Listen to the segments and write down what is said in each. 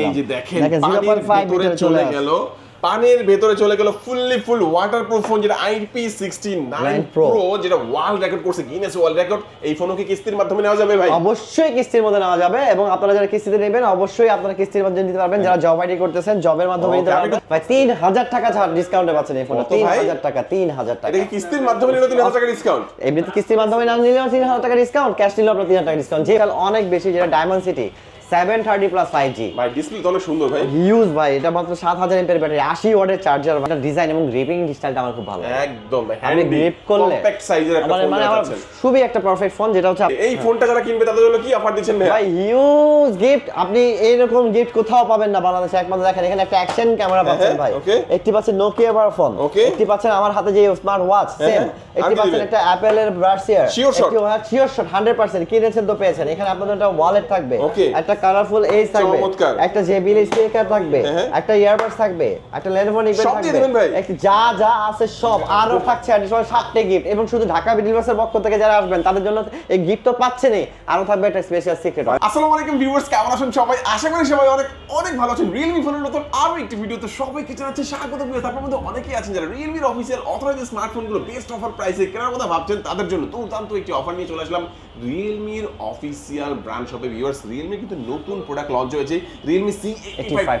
এই যে দেখেন পানির 0.5 ভেতরে চলে গেল। পানির ভেতরে চলে গেল ফুললি ফুল ওয়াটারপ্রুফ ফোন যেটা আইপি নাইন Pro। প্রো যেটা ওয়ার্ল্ড রেকর্ড করছে গিনেস ওয়ার্ল্ড রেকর্ড এই ফোনও কি কিস্তির মাধ্যমে নেওয়া যাবে ভাই? অবশ্যই কিস্তির মধ্যে নেওয়া যাবে এবং আপনারা যারা কিস্তিতে নেবেন অবশ্যই আপনারা কিস্তির মধ্যে নিতে পারবেন। যারা জব আইডি করতেছেন জবের মাধ্যমে নিতে পারবেন। ভাই তিন হাজার টাকা ছাড় ডিসকাউন্টে পাচ্ছেন এই ফোনটা তিন হাজার টাকা তিন হাজার টাকা। এটা কিস্তির মাধ্যমে নিলে তিন হাজার টাকা ডিসকাউন্ট এমনিতে কিস্তির মাধ্যমে না নিলেও তিন হাজার টাকা ডিসকাউন্ট ক্যাশ নিলেও আপনার তিন হাজার টাকা ডিসকাউন্ট যে অনেক বেশি যেটা diamond city seven thirty plus five G ভাই ডিসপ্লে তো অনেক সুন্দর ভাই। হিউজ ভাই এটা মাত্র সাত হাজার এমপের ব্যাটারি আশি ওয়াটের চার্জার মানে ডিজাইন এবং গ্রিপিং স্টাইলটা আমার খুব ভালো একদম ভাই গ্রিপ করলে কম্প্যাক্ট সাইজের একটা মানে ফোন মানে আমার খুবই একটা পারফেক্ট ফোন যেটা হচ্ছে এই ফোনটা যারা কিনবে তাদের জন্য কি অফার দিচ্ছেন ভাই ভাই হিউজ গিফট আপনি এইরকম গিফট কোথাও পাবেন না বাংলাদেশে। একমাত্র দেখেন এখানে একটা অ্যাকশন ক্যামেরা পাচ্ছেন হ্যাঁ, ভাই। okay. একটি পাচ্ছেন নোকিয়া বার ফোন Okay. একটি পাচ্ছেন আমার হাতে যে স্মার্ট ওয়াচ সেম হ্যাঁ। একটি একটা অ্যাপেলের ব্রাশিয়ার shot। একটি শিওর শট 100% কিনেছেন তো পেয়েছেন। এখানে আপনাদের একটা ওয়ালেট থাকবে। একটা কালারফুল এজ থাকবে। চমৎকার। একটা জেবিএল স্পিকার থাকবে হ্যাঁ, হ্যাঁ। একটা ইয়ারবাডস থাকবে একটা লেনোভো নিবেন সব থাকবে। দিবেন ভাই। একটি যা যা আছে সব আরও থাকছে অ্যাডিশনাল সাতটি গিফট এবং শুধু ঢাকা বিডিভার্সের পক্ষ থেকে যারা আসবেন তাদের জন্য এই গিফট তো পাচ্ছেনই আরও থাকবে একটা স্পেশাল সিক্রেট আসসালামু আলাইকুম ভিউয়ার্স কেমন আছেন সবাই? আশা করি সবাই অনেক অনেক ভালো আছেন। রিয়েলমি ফোনের নতুন আরও একটি ভিডিওতে সবাইকে জানাচ্ছি স্বাগত ভিউয়ার্স আপনার মধ্যে অনেকেই আছেন যারা রিয়েলমির অফিসিয়াল অথরাইজ স্মার্টফোনগুলো বেস্ট অফার প্রাইসে কেনার কথা ভাবছেন তাদের জন্য দুর্দান্ত একটি অফার নিয়ে চলে আসলাম রিয়েলমির অফিসিয়াল ব্র্যান্ড শপে ভিউয়ার্স রিয়েলমি কিন্তু নতুন প্রোডাক্ট লঞ্চ হয়েছে Realme C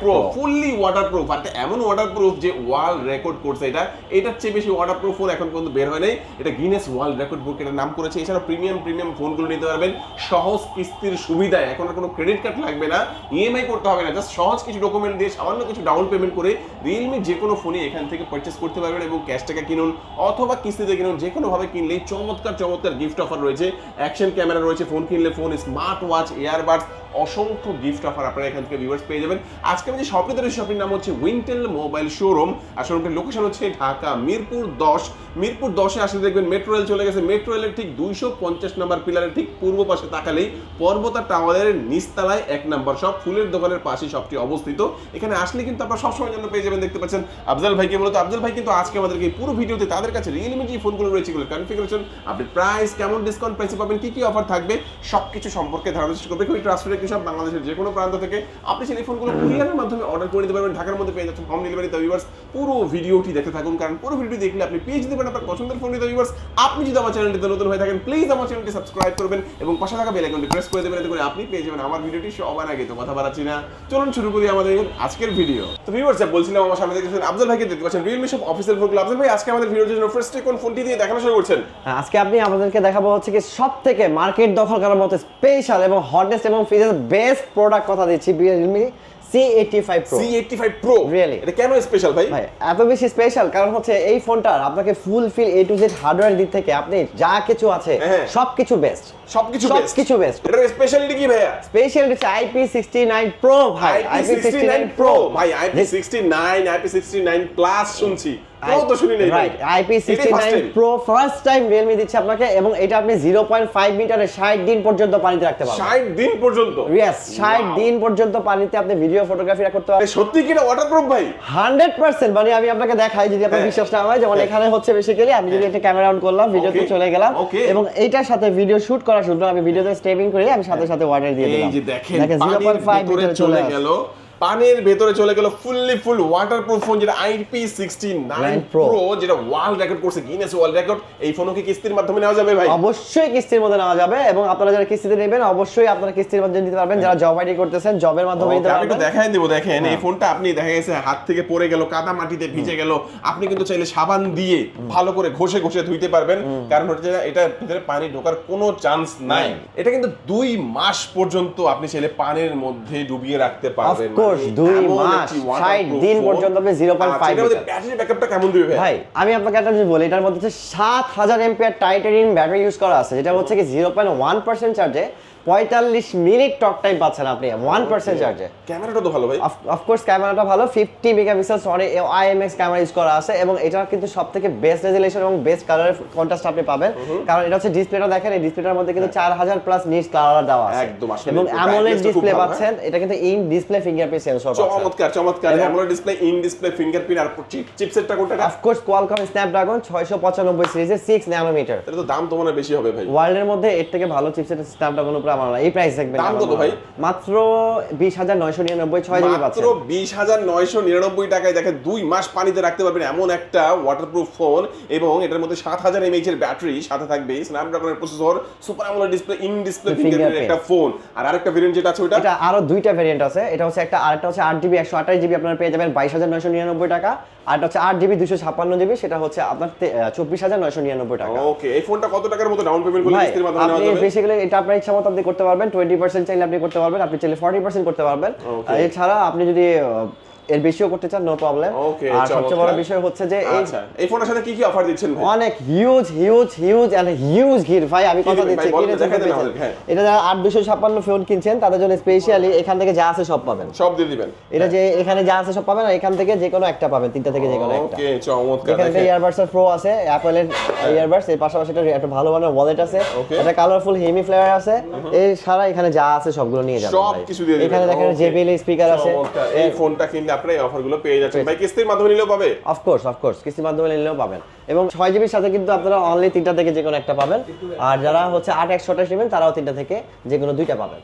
pro Pro। Fully waterproof আর এটা এমন ওয়াটারপ্রুফ যে ওয়ার্ল্ড রেকর্ড করছে এটা এটার চেয়ে বেশি ওয়াটারপ্রুফ ফোন এখন পর্যন্ত বের হয় নাই। এটা গিনেস ওয়ার্ল্ড রেকর্ড বুক এটা নাম করেছে। এছাড়া প্রিমিয়াম প্রিমিয়াম ফোনগুলো নিতে পারবেন। সহজ কিস্তির সুবিধায়। এখন আর কোনো ক্রেডিট কার্ড লাগবে না। ইএমআই করতে হবে না। জাস্ট সহজ কিছু ডকুমেন্ট দিয়ে সামান্য কিছু ডাউন পেমেন্ট করে রিয়েলমি যে কোনো ফোনে এখান থেকে পারচেস করতে পারবেন এবং ক্যাশ টাকা কিনুন অথবা কিস্তিতে কিনুন। যে কোনোভাবে কিনলেই চমৎকার চমৎকার গিফট অফার রয়েছে। অ্যাকশন ক্যামেরা রয়েছে ফোন কিনলে ফোন স্মার্ট ওয়াচ এয়ারবাডস অসংখ্য গিফট অফার আপনারা এখান থেকে ভিউয়ার্স পেয়ে যাবেন। আজকে আমি যে শপটিতে রয়েছে শপটির নাম হচ্ছে উইন্টেল মোবাইল শোরুম আর শোরুমটির লোকেশন হচ্ছে ঢাকা মিরপুর দশ। মিরপুর দশে আসলে দেখবেন মেট্রো রেল চলে গেছে। মেট্রো রেলের ঠিক দুইশো পঞ্চাশ নাম্বার পিলারের ঠিক পূর্ব পাশে তাকালেই পর্বতা টাওয়ারের নিচতলায় এক নম্বর শপ ফুলের দোকানের পাশে শপটি অবস্থিত। এখানে আসলে কিন্তু আপনারা সবসময় জন্য পেয়ে যাবেন, দেখতে পাচ্ছেন আফজাল ভাইকে মূলত আফজাল ভাই কিন্তু আজকে আমাদেরকে পুরো ভিডিওতে তাদের কাছে রিয়েলমি যে ফোনগুলো রয়েছে এগুলো কনফিগারেশন আপনি প্রাইস কেমন ডিসকাউন্ট প্রাইসে পাবেন, কি কি অফার থাকবে, সবকিছু সম্পর্কে ধারণা চেষ্টা করবে। খুবই ট্রান্সফার সব বাংলাদেশের যে কোনো প্রান্ত থেকে আপনি সেই ফোনগুলো কুরিয়ারের মাধ্যমে অর্ডার করে নিতে পারবেন। ঢাকার মধ্যে পেয়ে যাচ্ছেন হোম ডেলিভারি তো ভিউয়ার্স পুরো ভিডিওটি দেখতে থাকুন কারণ পুরো ভিডিও দেখলে আপনি পেয়ে যেতে পারেন আপনার পছন্দের ফোন নিতে ভিউয়ার্স আপনি যদি আমার চ্যানেলটিতে নতুন হয়ে থাকেন প্লিজ আমার চ্যানেলটি সাবস্ক্রাইব করবেন এবং পাশে থাকা বেল আইকনটি প্রেস করে দেবেন এতে করে আপনি পেয়ে যাবেন আমার ভিডিওটি সবার আগে। তো কথা বাড়াচ্ছি না চলুন শুরু করি আমাদের আজকের ভিডিও তো ভিউয়ার্স বলছিলাম আমার সামনে দেখতেছেন আফজাল ভাইকে দেখতে পাচ্ছেন রিয়েলমি শপ অফিসিয়াল ফোনগুলো আফজাল ভাই আজকে আমাদের ভিডিওর জন্য ফার্স্টে কোন ফোনটি দিয়ে দেখানো শুরু করছেন? হ্যাঁ, আজকে আপনি আমাদেরকে দেখাবো হচ্ছে কি সব থেকে মার্কেট দখল করার মতো স্পেশাল এবং হটেস্ট এবং ফিচার বেস্ট প্রোডাক্ট কথা দিচ্ছি Realme C eighty five pro C85 Pro? Really? এটা কেন স্পেশাল ভাই? ভাই এত বেশি স্পেশাল কারণ হচ্ছে এই ফোনটার আপনাকে full feel A to Z hardware দিক থেকে আপনি যা কিছু আছে হ্যাঁ। সবকিছু বেস্ট সবকিছু বেস্ট সবকিছু বেস্ট এটার স্পেশালিটি কি ভাইয়া? স্পেশাল হচ্ছে আইপি সিক্সটি নাইন প্রো ভাই। IP sixty nine IP69 Pro ভাই IP69 IP69 প্লাস শুনছি। প্রো তো শুনি নাই right IP sixty first time Realme দিচ্ছে আপনাকে এবং এটা আপনি জিরো পয়েন্ট ফাইভ মিটারে ষাট দিন পর্যন্ত পানিতে রাখতে পারবেন। 60 দিন পর্যন্ত? ইয়েস ষাট দিন পর্যন্ত পানিতে আপনি ভিডিও ফটোগ্রাফি করতে পারবেন। সত্যি কি এটা ওয়াটারপ্রুফ ভাই? হান্ড্রেড পার্সেন্ট মানে আমি আপনাকে দেখাই যদি আপনার হ্যাঁ। বিশ্বাস না হয় যেমন হ্যাঁ। এখানে হচ্ছে বেসিক্যালি আমি যদি একটা ক্যামেরা অন করলাম ভিডিওতে. চলে গেলাম। এবং এইটার সাথে ভিডিও শুট করা শুধু আমি ভিডিওতে স্টেপিং করে আমি সাথে সাথে ওয়াটার দিয়ে এই দিলাম। যে দেখেন জিরো পানির পয়েন্ট ফাইভ ভেতরে চলে চলে গেল। পানির ভেতরে চলে গেল ফুললি ফুল ওয়াটারপ্রুফ ফোন যেটা আইপি নাইন Pro। প্রো যেটা ওয়ার্ল্ড রেকর্ড করছে গিনেস ওয়ার্ল্ড রেকর্ড এই ফোনও কি কিস্তির মাধ্যমে নেওয়া যাবে ভাই? অবশ্যই কিস্তির মধ্যে নেওয়া যাবে এবং আপনারা যারা কিস্তিতে নেবেন অবশ্যই আপনারা কিস্তির মধ্যে নিতে পারবেন। যারা জব আইডি করতেছেন জবের মাধ্যমে নিতে আমি একটু পারবেন। দেখাই দেবো দেখেন এই হ্যাঁ। ফোনটা আপনি দেখা গেছে হাত থেকে পড়ে গেল কাদা মাটিতে ভিজে গেল। আপনি কিন্তু চাইলে সাবান দিয়ে ভালো করে ঘষে ঘষে ধুইতে পারবেন। কারণ হচ্ছে এটা ভিতরে পানি ঢোকার কোনো চান্স নাই। এটা কিন্তু দুই মাস পর্যন্ত আপনি চাইলে পানির মধ্যে ডুবিয়ে রাখতে পারবেন। মানে দুই মাস, ষাট দিন পর্যন্ত আপনি জিরো পয়েন্ট ফাইভ ব্যাটারি ব্যাকআপটা কেমন দিবে ভাই আমি আপনাকে একটা জিনিস বলি এটার মধ্যে হচ্ছে সাত হাজার এমপিআর টাইটানিয়াম ব্যাটারি ইউজ করা আছে যেটা হচ্ছে কি জিরো পয়েন্ট ওয়ান পার্সেন্ট চার্জে পঁয়তাল্লিশ মিনিট টক টাইম পাচ্ছেন আপনি ওয়ান পার্সেন্ট চার্জে ক্যামেরাটা তো ভালো ভাই। অফকোর্স ক্যামেরাটা ভালো fifty megapixel Sony IMX camera use করা আছে এবং এটা কিন্তু সব থেকে বেস্ট রেজুলেশন এবং বেস্ট কালারের কন্ট্রাস্ট আপনি পাবেন। কারণ এটা হচ্ছে ডিসপ্লেটা দেখেন এই ডিসপ্লেটার মধ্যে কিন্তু চার হাজার প্লাস নিচ কালার দেওয়া আছে। একদম, আসলে এবং অ্যামোলেড ডিসপ্লে পাচ্ছেন এটা কিন্তু ইন ডিসপ্লে ফিঙ্গারপ্রিন্ট সেন্সর চমৎকার চমৎকার AMOLED display in display fingerprint আর চিপসেটটা কোনটা? অফকোর্স কোয়ালকম স্ন্যাপড্রাগন ছয়শো পঁচানব্বই সিরিজের সিক্স ন্যানোমিটার এটা তো দাম তো মনে বেশি হবে ভাই। ওয়ার্ল্ডের মধ্যে এর থেকে ভালো চিপসেট স্ন্যাপড্রাগন উপরে আমরা এই প্রাইস দেখবেন দাম কত ভাই? মাত্র বিশ হাজার নয়শো নিরানব্বই ছয় জিবি মাত্র পাচ্ছেন নয়শো নিরানব্বই টাকায় দেখেন দুই মাস পানিতে রাখতে পারবেন এমন একটা ওয়াটারপ্রুফ ফোন এবং এটার মধ্যে সাত হাজার এমএইচ এর ব্যাটারি সাথে থাকবে স্ন্যাপড্রাগনের processor super AMOLED display in display fingerprint একটা ফোন আর আরেকটা ভেরিয়েন্ট যেটা আছে ওটা এটা আরও দুইটা ভেরিয়েন্ট আছে। এটা হচ্ছে একটা আরেকটা হচ্ছে আট জিবি একশো আঠাশ জিবি আপনারা পেয়ে যাবেন বাইশ হাজার নয়শো নিরানব্বই টাকা। আর হচ্ছে আট জিবি দুশো ছাপ্পান্ন জিবি সেটা হচ্ছে আপনার চব্বিশ হাজার নয়শো নিরানব্বই টাকা। ওকে এই ফোনটা কত টাকার মতো ডাউন পেমেন্ট করলে কিস্তির মাধ্যমে নেওয়া যাবে? বেসিক্যালি এটা আপনার ইচ্ছা মতো আপনি করতে পারবেন টোয়েন্টি পার্সেন্ট চাইলে আপনি করতে পারবেন আপনি চাইলে ফর্টি পার্সেন্ট করতে পারবেন। এছাড়া আপনি যদি এর বেশিও করতে চান নো প্রবলেম আর সবচেয়ে বড় বিষয় হচ্ছে যে এই আচ্ছা ফোনের সাথে কি কি অফার দিচ্ছেন ভাই? অনেক huge huge huge and huge gift ভাই আমি কথা দিচ্ছি। আমাদের, হ্যাঁ। এটা যারা আট দুশো ছাপ্পান্ন ফোন কিনছেন তাদের জন্য স্পেশালি এখান থেকে যা আছে সব পাবেন। সব দিয়ে দিবেন। এটা যে এখানে যা আছে সব পাবেন আর এখান থেকে যে কোনো একটা পাবেন তিনটা থেকে যে কোনো একটা। ওকে চমৎকার এখানে ইয়ারবাডস প্রো আছে অ্যাপেলের ইয়ারবাডস এর পাশাপাশি একটা একটা ভালো মানের ওয়ালেট আছে। একটা কালারফুল হেমি ফ্লেয়ার আছে। এই সারা এখানে যা আছে সবগুলো নিয়ে যাবেন সব কিছু দিয়ে দিবেন। এখানে দেখেন. জেবিএল স্পিকার আছে। এই ফোনটা কিনলে আপনারা এই অফারগুলো পেয়ে যাচ্ছেন। ভাই কিস্তির মাধ্যমে নিলেও পাবে? অফকোর্স অফকোর্স কিস্তির মাধ্যমে নিলেও পাবেন। এবং ছয় জিবির সাথে কিন্তু আপনারা অনলি তিনটা থেকে যে কোনো একটা পাবেন। আর যারা হচ্ছে আট একশো আঠাশ নেবেন তারাও তিনটা থেকে যে কোনো দুইটা পাবেন।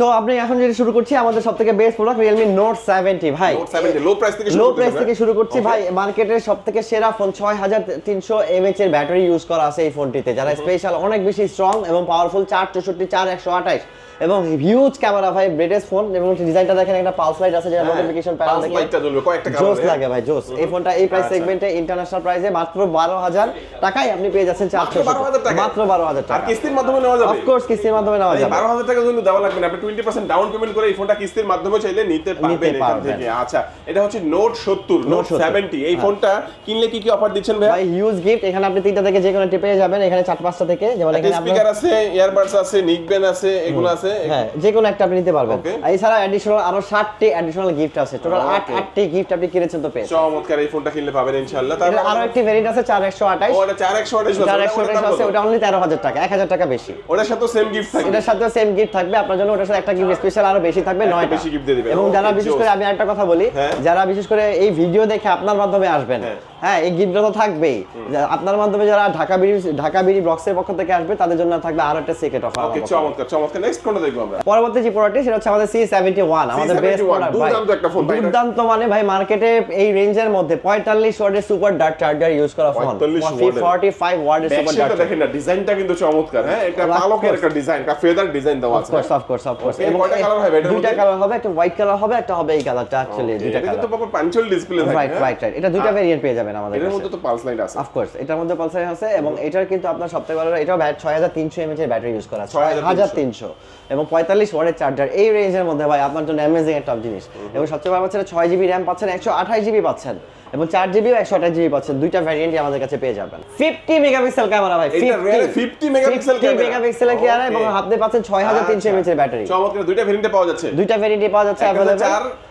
তো আপনি এখন যেটা শুরু করছি আমাদের সব থেকে best product Realme note seventy ভাই। নোট 70 লো প্রাইস থেকে লো শুরু প্রাইস থেকে শুরু করছি ভাই। মার্কেটের সব থেকে সেরা ফোন ছয় হাজার তিনশো এমএচ এর ব্যাটারি ইউজ করা আছে এই ফোনটিতে যারা স্পেশাল অনেক বেশি স্ট্রং এবং পাওয়ারফুল চার চৌষট্টি চার একশো আঠাশ। এবং হিউজ ক্যামেরা ভাই ব্রেটেস্ট ফোন এবং ডিজাইনটা দেখেন একটা পালস লাইট আছে যেটা নোটিফিকেশন প্যানেল থেকে light টা জ্বলবে, কয়েকটা জোস হ্যাঁ। লাগে ভাই জোস। এই ফোনটা এই প্রাইস। সেগমেন্টে ইন্টারন্যাশনাল প্রাইসে মাত্র বারো হাজার টাকায় আপনি পেয়ে যাচ্ছেন চারশো 12,000 মাত্র বারো হাজার আর টাকা। কিস্তির মাধ্যমে নেওয়া যাবে? অফকোর্স কিস্তির মাধ্যমে নেওয়া যাবে। বারো হাজার টাকা কিন্তু দেওয়া লাগবে না আপনি টোয়েন্টি পার্সেন্ট ডাউন পেমেন্ট করে এই ফোনটা কিস্তির মাধ্যমে চাইলে নিতে পারবেন এখান থেকে। আচ্ছা এটা হচ্ছে নোট সত্তর নোট সেভেন্টি এই হ্যাঁ। ফোনটা কিনলে কি কি অফার দিচ্ছেন ভাই হিউজ গিফট এখানে আপনি তিনটা থেকে যে কোনো পেয়ে যাবেন। এখানে চার পাঁচটা থেকে। যেমন এখানে স্পিকার আছে ইয়ারবাডস আছে নিকবেন আছে এগুলো আছে। হ্যাঁ যে কোনো একটা আপনি নিতে পারবেন। এছাড়া অ্যাডিশনাল আরও ষাটটি অ্যাডিশনাল গিফট আছে। টোটাল আট Okay. আটটি গিফট আপনি কিনেছেন তো পেয়েছেন চমৎকার এই ফোনটা কিনলে পাবেন ইনশাআল্লাহ। এটার আরও একটি ভেরিয়েন্ট আছে চার একশো আঠাশ। ও এটা চার একশো আঠাশ চার একশো আঠাশ আছে ওটা অনলি তেরো হাজার টাকা এক হাজার টাকা বেশি। ওটার সাথে সেম গিফট থাকবে। এটার সাথে সেম গিফট থাকবে। আপনার জন্য ওটার সাথে একটা গিফট স্পেশাল আরও বেশি থাকবে নয় নয়টা বেশি গিফট দিয়ে দিবেন। এবং যারা বিশেষ করে আমি একটা কথা বলি হ্যাঁ। যারা বিশেষ করে এই ভিডিও দেখে আপনার মাধ্যমে আসবেন হ্যাঁ। এই গিফটটা তো থাকবেই। আপনার মাধ্যমে যারা ঢাকা বিড়ি ঢাকা বিড়ি ব্লগসের পক্ষ থেকে আসবে তাদের জন্য থাকবে আরও একটা সিক্রেট অফার ওকে চমৎকার চমৎকার। নেক্সট কোনটা দেখব আমরা? পরবর্তী যে প্রোডাক্টটি সেটা হচ্ছে আমাদের সি সেভেন্টি ওয়ান আমাদের বেস্ট প্রোডাক্ট দুর্দান্ত একটা ভাই, এটা- দুর্দান্ত মানে ভাই মার্কেটে এই রেঞ্জের মধ্যে পঁয়তাল্লিশ ওয়ার্ডের সুপার ডার্ট চার্জার ইউজ করা ফোন 45 watt-এর। ফর্টি ফাইভ ওয়ার্ডের সুপার ডার্ট দেখেন না ডিজাইনটা কিন্তু চমৎকার হ্যাঁ? এটা পালকের একটা ডিজাইন একটা ফেদার ডিজাইন দেওয়া আছে। অফকোর্স অফকোর্স অফকোর্স Okay, এবং কয়টা colour হবে এটার দুইটা কালার হবে একটা হোয়াইট কালার হবে একটা হবে এই কালারটা অ্যাকচুয়ালি দুইটা এটা কিন্তু কালার প্রপার পাঞ্চুয়াল ডিসপ্লে থাকে রাইট হ্যাঁ? রাইট রাইট এটা দুইটা ভেরিয়েন্ট পেয়ে যাবেন। আমাদের এটার কাছে। মধ্যে তো পালস লাইট আছে। অফকোর্স এটার মধ্যে পালসার আছে এবং এটার কিন্তু আপনার সবথেকে ভালো এটাও ছয় হাজার তিনশো এমএচ এর ব্যাটারি ইউজ করা ছয় 6300 হাজার তিনশো এবং পঁয়তাল্লিশ ওয়ার্ডের চার্জার এই রেঞ্জের মধ্যে ভাই আপনার জন্য অ্যামেজিং একটা জিনিস। এবং সবচেয়ে ভালো পাচ্ছেন ছয় জিবি র্যাম পাচ্ছেন একশো আঠাশ জিবি পাচ্ছেন এবং চার জিবি একশো আঠাশ জিবি পাচ্ছেন। দুইটা ভ্যারিয়েন্টই আমাদের কাছে পেয়ে যাবেন। ফিফটি মেগাপিক্সেল ক্যামেরা ভাই এটা real 50 megapixel camera? মেগাপিক্সেলের ক্যামেরা এবং. আপনি পাচ্ছেন ছয় হাজার তিনশো আচ্ছা। এমএচ এর ব্যাটারি চমৎকার। দুইটা ভেরিয়েন্টে পাওয়া যাচ্ছে। দুইটা ভ্যারিয়েন্টই পাওয়া যাচ্ছে অ্যাভেলেবল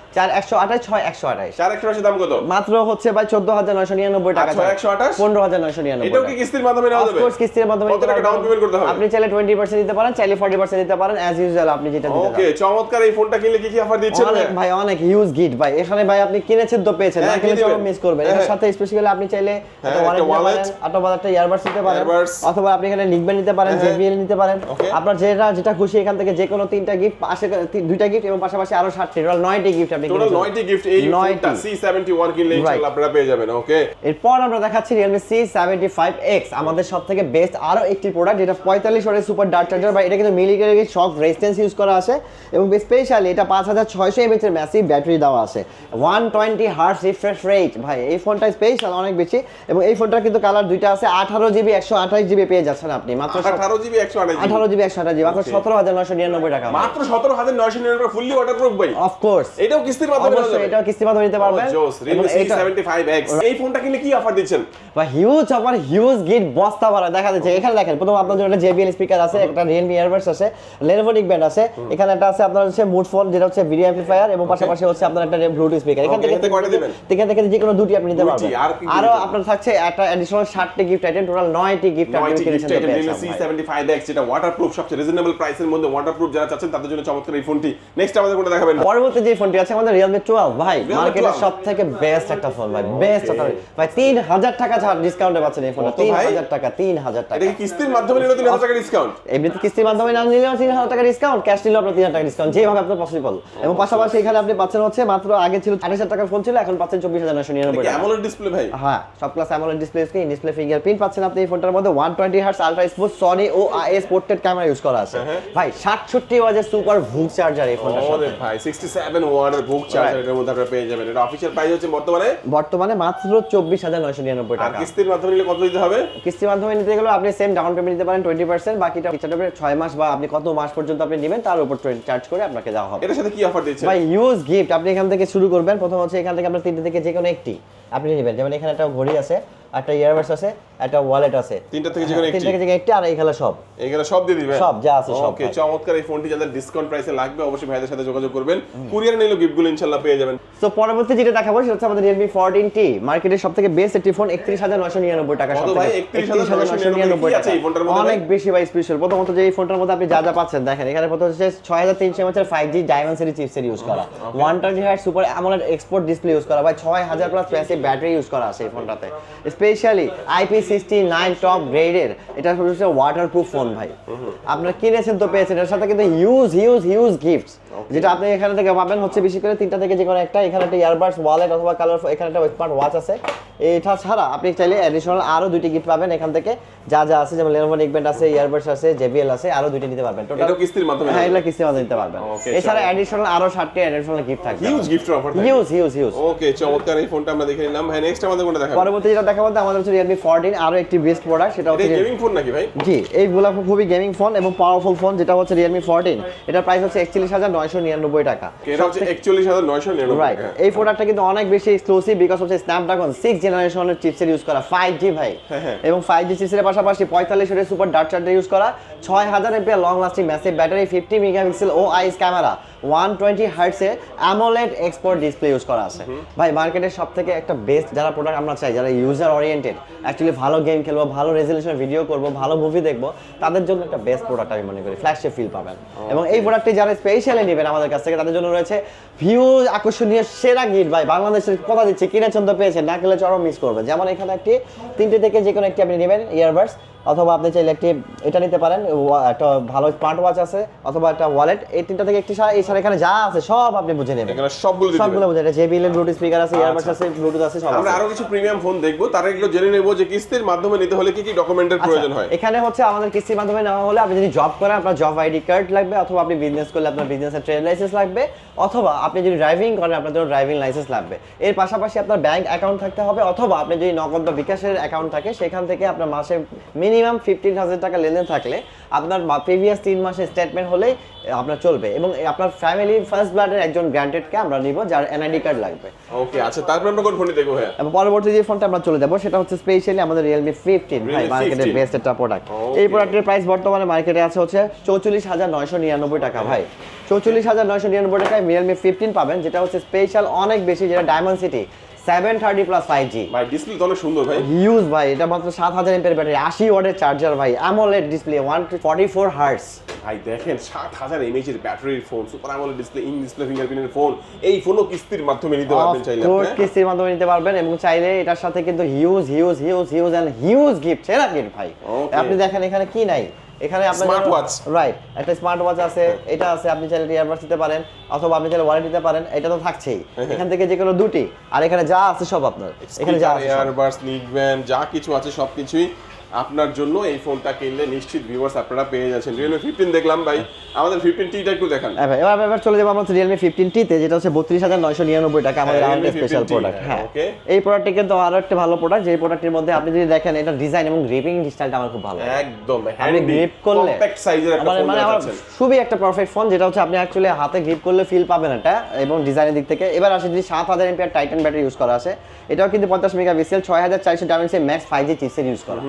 চার- চার একশো আঠাশ ছয় একশো আঠাশ। চার একশো আশি দাম কত? মাত্র হচ্ছে ভাই চোদ্দ হাজার নয়শো নিরানব্বই টাকা ছয় একশো আঠাশ? পনেরো হাজার নয়শো নিরানব্বই এটাও কি কিস্তির মাধ্যমে নেওয়া যাবে? কিস্তির মাধ্যমে নিতে টাকা ডাউন পেমেন্ট করতে হবে? আপনি চাইলে টোয়েন্টি পার্সেন্ট দিতে পারেন চাইলে ফর্টি পার্সেন্ট দিতে পারেন অ্যাজ ইউজুয়াল আপনি যেটা দিতে ওকে চমৎকার এই ফোনটা কিনলে কি কি অফার দিচ্ছেন অনেক ভাই? ভাই অনেক হিউজ গিফট ভাই। এখানে ভাই আপনি কিনেছেন তো পেয়েছেন না কিনে কি মিস করবেন। এর। সাথে স্পেশালি আপনি চাইলে একটা একটা ওয়ালেট নিতে wallet, পারেন অথবা একটা ইয়ারবাডস নিতে পারেন অথবা আপনি এখানে নিকবেন নিতে পারেন হ্যাঁ, জেবিএল নিতে পারেন। আপনার যেটা যেটা খুশি এখান থেকে যে কোনো তিনটা গিফট পাশে দুইটা গিফট এবং পাশাপাশি আরও ষাটটি টোটাল নয়টি গিফট আপনি টোটাল কিনেছেন। গিফট এই ফোনটা সি সেভেন্টি ওয়ান কিনলে ইনশাআল্লাহ আপনারা পেয়ে যাবেন ওকে এরপর আমরা দেখাচ্ছি Realme C seventy five X আমাদের সব বেস্ট আরও একটি প্রোডাক্ট যেটা পঁয়তাল্লিশ ওয়াটের সুপার ডার্ট চার্জার বা এটা কিন্তু মিলিটারি শক রেজিস্ট্যান্স ইউজ করা আছে এবং স্পেশালি এটা পাঁচ হাজার এর ম্যাসিভ ব্যাটারি দেওয়া আছে। ওয়ান টোয়েন্টি রিফ্রেশ রেট ভাই এই ফোনটা স্পেশাল অনেক বেশি এবং এই ফোনটা কিন্তু কালার দুইটা আছে আঠারো জিবি একশো আঠাশ জিবি পেয়ে যাচ্ছেন আপনি মাত্র আঠারো জিবি একশো আঠাশ আঠারো জিবি মাত্র. সতেরো হাজার নয়শো নিরানব্বই টাকা। মাত্র সতেরো হাজার ফুললি ওয়াটারপ্রুফ ভাই। অফকোর্স এটাও কিস্তির মাধ্যমে নেওয়া অবশ্যই এটাও কিস্তির মাধ্যমে নিতে পারবেন। জোস এই ফোনটা কিনলে কি অফার দিচ্ছেন? বা হিউজ আমার হিউজ গিট বস্তা ভরা দেখা যাচ্ছে। এখানে দেখেন প্রথম আপনার জন্য একটা স্পিকার আছে একটা ইয়ারবাডস আছে আছে। এখানে একটা আছে আপনার হচ্ছে মুড ফোন যেটা হচ্ছে ভিডিও অ্যাম্পলিফায়ার এবং পাশাপাশি হচ্ছে আপনার একটা ব্লুটুথ স্পিকার এখান থেকে এখান থেকে যে কোনো দুটি আপনি নিতে পারবেন। আর আপনার থাকছে একটা অ্যাডিশনাল গিফট আইটেম টোটাল নয়টি গিফট কিনেছেন আইটেম সি ফাইভ এক্স যেটা ওয়াটারপ্রুফ সবচেয়ে রিজনেবল প্রাইসের মধ্যে ওয়াটারপ্রুফ যারা চাচ্ছেন তাদের জন্য চমৎকার এই ফোনটি নেক্সট আমাদের কোনটা দেখাবেন। পরবর্তী যে ফোনটি আছে আমাদের রিয়েলমি টুয়েলভ ভাই মার্কেটের সব থেকে বেস্ট একটা ফোন ভাই বেস্ট একটা ভাই তিন হাজার টাকা ছাড় ডিসকাউন্টে পাচ্ছেন এই ফোনটা কত তিন ভাই? হাজার টাকা তিন হাজার টাকা। এটা কিস্তির মাধ্যমে নিলে তিন হাজার টাকা ডিসকাউন্ট এমনিতে কিস্তির মাধ্যমে না নিলেও তিন হাজার টাকা ডিসকাউন্ট ক্যাশ নিলেও আপনার তিন হাজার টাকা ডিসকাউন্ট যেভাবে আপনার পসিবল এবং পাশাপাশি এখানে আপনি পাচ্ছেন হচ্ছে মাত্র আগে ছিল আঠাশ হাজার টাকার ফোন ছিল এখন পাচ্ছেন চব্বিশ হাজার নশো নিরানব্বই টাকা। অ্যামোলেড ডিসপ্লে ভাই? হ্যাঁ সব class AMOLED display screen display fingerprint পাচ্ছেন আপনি এই ফোনটার মধ্যে। 120 hertz ultra smooth Sony O IS portrait camera use করা আছে। হ্যাঁ। ভাই 67 ওয়াজের সুপার ভুক চার্জার এই সাথে। ভাই 67 ওয়াটের বুক চার্জার এর মধ্যে আপনারা পেয়ে যাবেন। এটা অফিশিয়াল প্রাইস হচ্ছে বর্তমানে? বর্তমানে মাত্র 24999 আর কিস্তির মাধ্যমে নিলে কত দিতে হবে? কিস্তির মাধ্যমে নিতে গেলে আপনি সেম ডাউন পেমেন্ট দিতে পারেন 20% বাকিটা কিস্তিটা 6 মাস বা আপনি কত মাস পর্যন্ত আপনি নেবেন তার উপর চার্জ করে আপনাকে দেওয়া হবে। এর সাথে কি অফার দিচ্ছেন? ভাই ইউজ গিফট আপনি এখান থেকে শুরু করবেন। প্রথম হচ্ছে এখান থেকে আপনার তিনটে থেকে যে কোনো একটি। আপনি নেবেন। যেমন এখানে একটা ঘড়ি আছে একটা ইয়ারবাডস আছে একটা ওয়ালেট আছে। তিনটা থেকে যে কোনো তিনটে থেকে একটি আর এখানে সব। এখানে সব দিয়ে দিবেন সব যা আছে সব ওকে চমৎকার এই ফোনটি যাদের ডিসকাউন্ট প্রাইসে লাগবে অবশ্যই ভাইদের সাথে যোগাযোগ করবেন। কুরিয়ার নিলে গিফটগুলো ইনশাআল্লাহ পেয়ে যাবেন। তো পরবর্তী যেটা দেখাবো সেটা হচ্ছে আমাদের Realme 14T মার্কেটের সবথেকে বেস্ট একটি ফোন 31999 টাকা সবথেকে- ভাই? 31,999 কি আছে এই ফোনটার মধ্যে অনেক বেশি ভাই স্পেশাল প্রথমত যে এই ফোনটার মধ্যে আপনি যা যা পাচ্ছেন দেখেন এখানে প্রথম হচ্ছে 6300 mAh 5G ডায়মন্ডসিটি চিপসেট ইউজ করা। 120 Hz super AMOLED export display use করা। ভাই 6000 প্লাস প্যাসিভ ব্যাটারি ইউজ করা আছে এই ফোনটাতে স্পেশালি IP69 টপ গ্রেডের এটা হচ্ছে ওয়াটারপ্রুফ ফোন ভাই। আপনারা কিনেছেন তো পেয়েছেন। এর সাথে কিন্তু হিউজ হিউজ হিউজ গিফটস যেটা আপনি এখানে থেকে পাবেন হচ্ছে বেশি করে তিনটা থেকে যে কোনো একটা। এখানে একটা ইয়ারবাডস ওয়ালেট অথবা কালার এখানে একটা স্মার্ট ওয়াচ আছে। এটা ছাড়া আপনি চাইলে অ্যাডিশনাল আরও দুইটি গিফট পাবেন এখান থেকে। যা যা আছে যেমন লেনোভো নিকব্যান্ড আছে ইয়ারবাডস আছে জেবিএল আছে আরও দুইটা নিতে পারবেন। টোটাল কিস্তির মাধ্যমে হ্যাঁ এগুলো কিস্তির মাধ্যমে নিতে পারবেন। এছাড়া। অ্যাডিশনাল আরও ষাটটি অ্যাডিশনাল গিফট থাকবে। Huge gift offer huge huge huge okay চমৎকার। এই ফোনটা আমরা দেখে নিলাম। ভাই নেক্সট আমাদের কোনটা দেখাবো? পরবর্তী যেটা দেখা বলতে আমাদের হচ্ছে রিয়েলমি ফোরটিন আরও একটি বেস্ট প্রোডাক্ট সেটা হচ্ছে গেমিং ফোন নাকি ভাই? জি এইগুলো খুবই গেমিং ফোন এবং পাওয়ারফুল ফোন যেটা হচ্ছে রিয়েলমি ফোরটিন এটার প্রাইস হচ্ছে একচল্লিশ হাজার নয়শো নিরানব্বই টাকা। এটা হচ্ছে একচল্লিশ হাজার নয়শো রাইট এই প্রোডাক্টটা কিন্তু অনেক বেশি এক্সক্লুসিভ বিকজ হচ্ছে স্ন্যাপড্রাগন সিক্স জেনারেশনের চিপসেট ইউজ করা ফাইভ জি ভাই। হ্যাঁ, হ্যাঁ। এবং ফাইভ জি চিপসের পাশাপাশি পঁয়তাল্লিশ সুপার ডার্ট চার্জার ইউজ করা ছয় হাজার MPR long lasting massive battery fifty megapixel O IS camera one twenty হার্টসের AMOLED export display use করা আছে। ভাই মার্কেটের সব থেকে একটা বেস্ট যারা প্রোডাক্ট আমরা চাই যারা ইউজার ওরিয়েন্টেড অ্যাকচুয়ালি ভালো গেম খেলব ভালো রেজলিউশন ভিডিও করব ভালো মুভি দেখব তাদের জন্য একটা বেস্ট প্রোডাক্ট আমি মনে করি ফ্ল্যাশে ফিল পাবেন। এবং এই প্রোডাক্টটি যারা স্পেশালি নেবেন আমাদের কাছ থেকে তাদের জন্য রয়েছে ভিউজ আকর্ষণীয় সেরা গিফট ভাই বাংলাদেশের কথা দিচ্ছি কিনেছেন তো পেয়েছেন না কিনলে চরম মিস করবে। যেমন এখানে একটি তিনটে থেকে যে কোনো একটি আপনি নেবেন ইয়ারবাডস অথবা আপনি চাইলে একটি এটা নিতে পারেন একটা ভালো স্মার্ট ওয়াচ আছে অথবা একটা ওয়ালেট এই তিনটা থেকে একটি সারা এই সারা এখানে যা আছে সব আপনি বুঝে নেবেন। এখানে সবগুলো সবগুলো। বুঝে জেবিএল এর ব্লুটুথ স্পিকার আছে ইয়ারবাডস আছে ব্লুটুথ আছে সব আমরা আরও কিছু প্রিমিয়াম ফোন দেখব তার এগুলো জেনে নেব যে কিস্তির মাধ্যমে নিতে হলে কি কি ডকুমেন্টের প্রয়োজন হয়? আচ্ছা, এখানে হচ্ছে আমাদের কিস্তির মাধ্যমে নেওয়া হলে আপনি যদি জব করেন আপনার জব আইডি কার্ড লাগবে অথবা আপনি বিজনেস করলে আপনার বিজনেসের ট্রেড লাইসেন্স লাগবে অথবা আপনি যদি ড্রাইভিং করেন আপনার জন্য ড্রাইভিং লাইসেন্স লাগবে। এর পাশাপাশি আপনার ব্যাংক অ্যাকাউন্ট থাকতে হবে অথবা আপনি যদি নগদ বা বিকাশের অ্যাকাউন্ট থাকে সেখান থেকে আপনার মাসে মিনিমাম ফিফটিন হাজার টাকা লেনদেন থাকলে আপনার প্রিভিয়াস তিন মাসের স্টেটমেন্ট হলেই আপনার চলবে। এবং আপনার ফ্যামিলি ফার্স্ট ব্লাডের একজন গ্রান্টেডকে আমরা নিব যার এনআইডি কার্ড লাগবে। ওকে আচ্ছা তারপর আমরা কোন ফোনটি দেখব ভাইয়া? এবং পরবর্তী যে ফোনটা আমরা চলে যাব সেটা হচ্ছে স্পেশালি আমাদের রিয়েলমি ফিফটিন ভাই Realme মার্কেটের 15 বেস্ট একটা প্রোডাক্ট. এই প্রোডাক্টের প্রাইস বর্তমানে মার্কেটে আছে হচ্ছে চৌচল্লিশ হাজার নয়শো নিরানব্বই টাকা ভাই। চৌচল্লিশ হাজার নয়শো নিরানব্বই টাকায় রিয়েলমি ফিফটিন পাবেন যেটা হচ্ছে স্পেশাল অনেক বেশি যেটা diamond city seven thirty plus five G ভাই ডিসপ্লে তো অনেক সুন্দর ভাই। হিউজ ভাই এটা মাত্র সাত হাজার এমপের ব্যাটারি আশি ওয়াটের চার্জার ভাই display one forty four hertz ভাই দেখেন সাত হাজার এমএইচ এর ব্যাটারির phone super display in display ফিঙ্গারপ্রিন্টের phone এই ফোনও কিস্তির মাধ্যমে নিতে পারবেন চাইলে আপনি। কিস্তির মাধ্যমে নিতে পারবেন এবং চাইলে এটার সাথে কিন্তু huge huge huge huge and huge gift gift ভাই। আপনি দেখেন এখানে কি নাই? এখানে আপনার স্মার্ট ওয়াচ রাইট একটা স্মার্ট ওয়াচ আছে এটা আছে আপনি চাইলে ইয়ারবাডস দিতে পারেন অথবা আপনি চাইলে ওয়ারেন্টি দিতে পারেন এটা তো থাকছেই। এখান থেকে যে কোনো দুটি আর এখানে যা আছে সব আপনার। এখানে যা আছে। এয়ারবাস নিকব্যান্ড যা কিছু আছে সবকিছুই আপনার জন্য এই ফোনটা কিনলে নিশ্চিত ভিউয়ার্স আপনারা পেয়ে যাচ্ছেন। রিয়েলমি ফিফটিন দেখলাম ভাই। আমাদের ফিফটিন টিটা একটু দেখান। হ্যাঁ ভাই, এবার এবার চলে যাব আমরা রিয়েলমি ফিফটিন টিতে যেটা হচ্ছে বত্রিশ হাজার নয়শো নিরানব্বই টাকা আমাদের হ্যাঁ, আমাদের স্পেশাল প্রোডাক্ট হ্যাঁ, এই প্রোডাক্টটি কিন্তু আরও একটা ভালো প্রোডাক্ট যে প্রোডাক্টের মধ্যে আপনি যদি দেখেন এটা ডিজাইন এবং গ্রিপিং স্টাইলটা আমার খুব ভালো একদম আপনি গ্রিপ করলে সাইজের একটা ফোন মানে আমার খুবই একটা পারফেক্ট ফোন যেটা হচ্ছে আপনি অ্যাকচুয়ালি হাতে গ্রিপ করলে ফিল পাবেন এটা এবং ডিজাইনের দিক থেকে। এবার আসে যদি সাত হাজার এমপিআর টাইটান ব্যাটারি ইউজ করা আছে এটাও কিন্তু পঞ্চাশ মেগা পিক্সেল ছয় হাজার চারশো ডায়মেন্সের ম্যাক্স ফাইভ জি চিপসের ইউজ করা।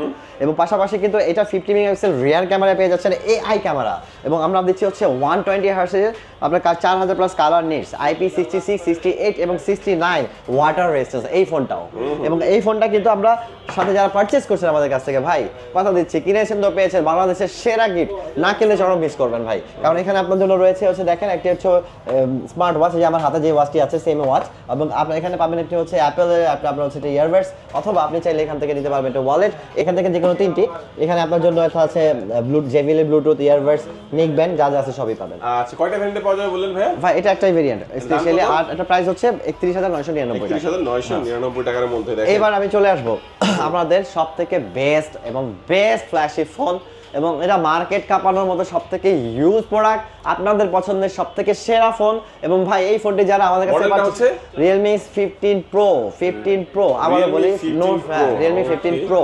এবং পাশাপাশি কিন্তু এটা ফিফটি মেগাপিক্সেল রিয়ার ক্যামেরা পেয়ে যাচ্ছেন এআই ক্যামেরা এবং আমরা দিচ্ছি হচ্ছে ওয়ান টোয়েন্টি হার্সের আপনার চার হাজার plus colour nits IP sixty six sixty eight এবং সিক্সটি নাইন ওয়াটার রেজিস্ট্যান্স এই ফোনটাও। এবং এই ফোনটা কিন্তু আমরা সাথে যারা পারচেস করছেন আমাদের কাছ থেকে ভাই কথা দিচ্ছি কিনেছেন তো পেয়েছেন বাংলাদেশের সেরা গিফট না কিনলে চরম মিস করবেন ভাই। কারণ এখানে আপনার জন্য রয়েছে হচ্ছে দেখেন একটি হচ্ছে স্মার্ট ওয়াচ যে আমার হাতে যে ওয়াচটি আছে সেম ওয়াচ এবং আপনার এখানে পাবেন একটি হচ্ছে অ্যাপেলের আপনার হচ্ছে ইয়ারবাডস অথবা আপনি চাইলে এখান থেকে নিতে পারবেন একটা ওয়ালেট এখান থেকে যে কোনো তিনটি। এখানে আপনার জন্য একটা আছে ব্লু জেভিলের ব্লুটুথ ইয়ারবাডস নেক ব্যান্ড যা যা আছে সবই পাবেন। আচ্ছা কয়টা ভ্যারিয়েন্টে পাওয়া যাবে বললেন ভাই ভাই এটা একটাই ভেরিয়েন্ট স্পেশালি আর একটা প্রাইস হচ্ছে একত্রিশ হাজার নয়শো নিরানব্বই একত্রিশ হাজার নয়শো নিরানব্বই টাকার মধ্যে দেখেন। এবার আমি চলে আসব আপনাদের সবথেকে বেস্ট এবং বেস্ট ফ্ল্যাশি ফোন এবং এটা মার্কেট কাপানোর মতো সবথেকে ইউজ প্রোডাক্ট আপনাদের পছন্দের সব থেকে সেরা ফোন। এবং ভাই এই ফোনটি যারা আমাদের কাছে হচ্ছে? Realme fifteen pro fifteen pro আবার Realme বলি 15 note Pro, Realme fifteen pro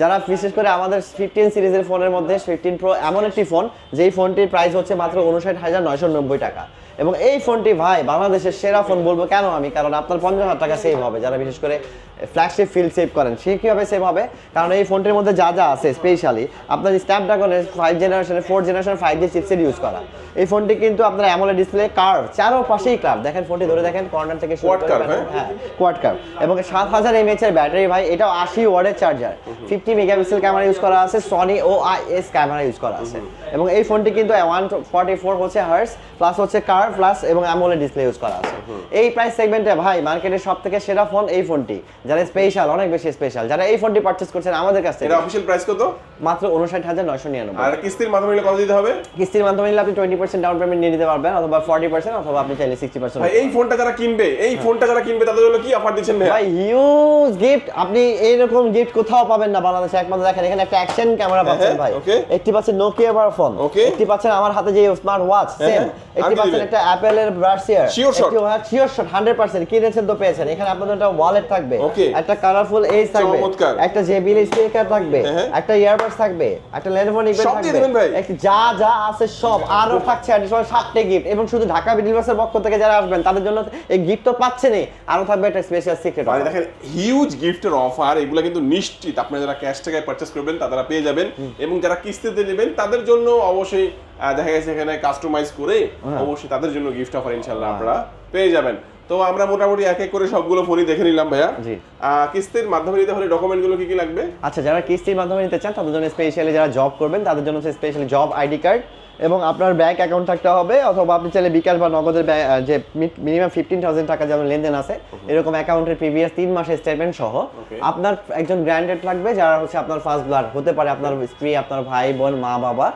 যারা বিশেষ করে আমাদের ফিফটিন সিরিজের ফোনের মধ্যে ফিফটিন প্রো এমন একটি ফোন যেই ফোনটির প্রাইস হচ্ছে মাত্র উনষাট হাজার নয়শো নব্বই টাকা। এবং এই ফোনটি ভাই বাংলাদেশের সেরা ফোন বলব কেন আমি? কারণ আপনার পঞ্চাশ হাজার টাকা সেভ হবে যারা বিশেষ করে ফ্ল্যাগশিপ ফিল সেভ করেন সে কীভাবে সেভ হবে? কারণ এই ফোনটির মধ্যে যা যা আছে স্পেশালি আপনার স্ন্যাপড্রাগনের ফাইভ জেনারেশনের four generation five G chipset use করা। এই ফোনটি কিন্তু আপনার অ্যামোলে ডিসপ্লে কার্ভ চারো পাশেই কার্ভ দেখেন ফোনটি ধরে দেখেন কর্নার থেকে শুরু করে হ্যাঁ? কোয়াড কার্ভ এবং সাত হাজার এর ব্যাটারি ভাই এটাও আশি ওয়ার্ডের charger fifty megapixel camera use করা আছে সনি ও ক্যামেরা ইউজ করা আছে। এবং এই ফোনটি কিন্তু ওয়ান ফর্টি ফোর হচ্ছে হার্স প্লাস হচ্ছে কার প্লাস এবং অ্যামোলে ডিসপ্লে ইউজ করা আছে। এই প্রাইস সেগমেন্টে ভাই মার্কেটের সব থেকে সেরা ফোন এই ফোনটি। যারা স্পেশাল অনেক বেশি স্পেশাল যারা এই ফোনটি পারচেস করছেন আমাদের কাছ থেকে। এটা অফিসিয়াল প্রাইস কত? মাত্র উনষাট হাজার নয়শো নিরানব্বই। আর কিস্তির মাধ্যমে নিলে কত দিতে হবে? কিস্তির মাধ্যমে নিলে আপনি টোয়েন্টি পার্সেন্ট ডাউন পেমেন্ট নিয়ে নিতে পারবেন অথবা ফর্টি পার্সেন্ট অথবা আপনি চাইলে সিক্সটি পার্সেন্ট এই ফোনটা যারা কিনবে এই ফোনটা যারা কিনবে তাদের জন্য কি অফার দিচ্ছেন ভাই হিউজ গিফট আপনি এইরকম গিফট কোথাও পাবেন না বাংলাদেশে একমাত্র দেখেন এখানে একটা অ্যাকশন ক্যামেরা পাচ্ছেন হ্যাঁ, ভাই. একটি পাচ্ছেন নোকিয়া বার ফোন. একটি পাচ্ছেন আমার হাতে যে স্মার্ট ওয়াচ হ্যাঁ, সেম হ্যাঁ। একটি পাচ্ছেন? একটা ব্রাশিয়ার Sure shot. একটি শিওর শট 100% কিনেছেন তো পেয়েছেন এখানে আপনাদের একটা ওয়ালেট থাকবে একটা কালারফুল এইজ থাকবে। একটা জেবিএল স্পিকার থাকবে হ্যাঁ, হ্যাঁ। একটা ইয়ারবাডস থাকবে একটা লেনোভো নিবেন থাকবে? একটি যা যা আছে সব আরও থাকছে অ্যাডিশনাল সাতটি গিফট এবং শুধু ঢাকা বিডিলবাসের পক্ষ থেকে যারা আসবেন তাদের জন্য এই গিফট তো পাচ্ছেনই। আরও থাকবে একটা স্পেশাল সিক্রেট মানে দেখেন হিউজ গিফটের অফার এগুলো কিন্তু নিশ্চিত। আপনারা যারা ক্যাশ টাকায় পারচেস করবেন তারা পেয়ে যাবেন। এবং যারা কিস্তিতে নেবেন তাদের জন্য অবশ্যই দেখা গেছে এখানে কাস্টমাইজ করে হ্যাঁ। অবশ্যই তাদের জন্য গিফট অফার ইনশাল্লাহ আপনারা পেয়ে যাবেন। তো আমরা মোটামুটি এক এক করে সবগুলো ফোনই দেখে নিলাম ভাইয়া। জি। কিস্তির মাধ্যমে নিতে হলে ডকুমেন্টগুলো কি কি লাগবে? আচ্ছা যারা কিস্তির মাধ্যমে নিতে চান তাদের জন্য স্পেশালি যারা জব করবেন তাদের জন্য স্পেশালি জব আইডি কার্ড এবং আপনার ব্যাংক অ্যাকাউন্ট থাকতে হবে অথবা আপনি চাইলে বিকাশ বা নগদের যে মিনিমাম ফিফটিন থাউজেন্ড টাকা যেমন লেনদেন আছে এরকম অ্যাকাউন্টের প্রিভিয়াস তিন মাসের স্টেটমেন্ট সহ আপনার একজন গ্র্যান্ডেড লাগবে যারা হচ্ছে আপনার ফার্স্ট ব্লাড হতে পারে আপনার স্ত্রী আপনার ভাই বোন মা বাবা।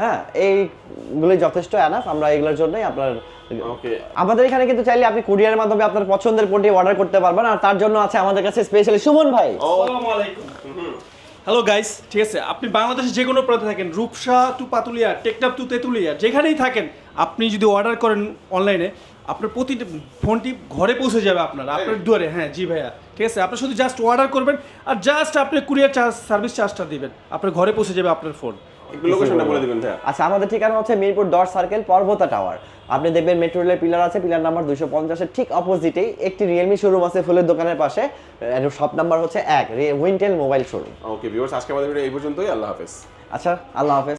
হ্যাঁ এইগুলো যথেষ্ট এনাফ আমরা এগুলোর জন্যই আপনার আমাদের এখানে কিন্তু চাইলে আপনি কুরিয়ারের মাধ্যমে আপনার পছন্দের পণ্যটি অর্ডার করতে পারবেন আর তার জন্য আছে আমাদের কাছে স্পেশালি সুমন ভাই। হ্যালো গাইস ঠিক আছে আপনি বাংলাদেশে যে কোনো প্রান্তে থাকেন রূপসা টু পাতুলিয়া টেকটাপ টু তেতুলিয়া যেখানেই থাকেন আপনি যদি অর্ডার করেন অনলাইনে আপনার প্রতি ফোনটি ঘরে পৌঁছে যাবে আপনার আপনার দুয়ারে। হ্যাঁ জি ভাইয়া। ঠিক আছে আপনি শুধু জাস্ট অর্ডার করবেন আর জাস্ট আপনি কুরিয়ার চার্জ সার্ভিস চার্জটা দিবেন। আপনার ঘরে পৌঁছে যাবে আপনার ফোন লোকেশনটা বলে দিবেন আচ্ছা আমাদের ঠিকানা হচ্ছে মিরপুর দশ সার্কেল পর্বতা টাওয়ার আপনি দেখবেন মেট্রো রেলের পিলার আছে পিলার নাম্বার দুশো পঞ্চাশের ঠিক অপোজিটেই একটি রিয়েলমি শোরুম আছে ফুলের দোকানের পাশে। সব নাম্বার হচ্ছে এক উইন্টেল মোবাইল শোরুম ওকে ভিউয়ার্স আজকে আমাদের ভিডিও এই পর্যন্তই আল্লাহ হাফেজ। আচ্ছা আল্লাহ হাফেজ।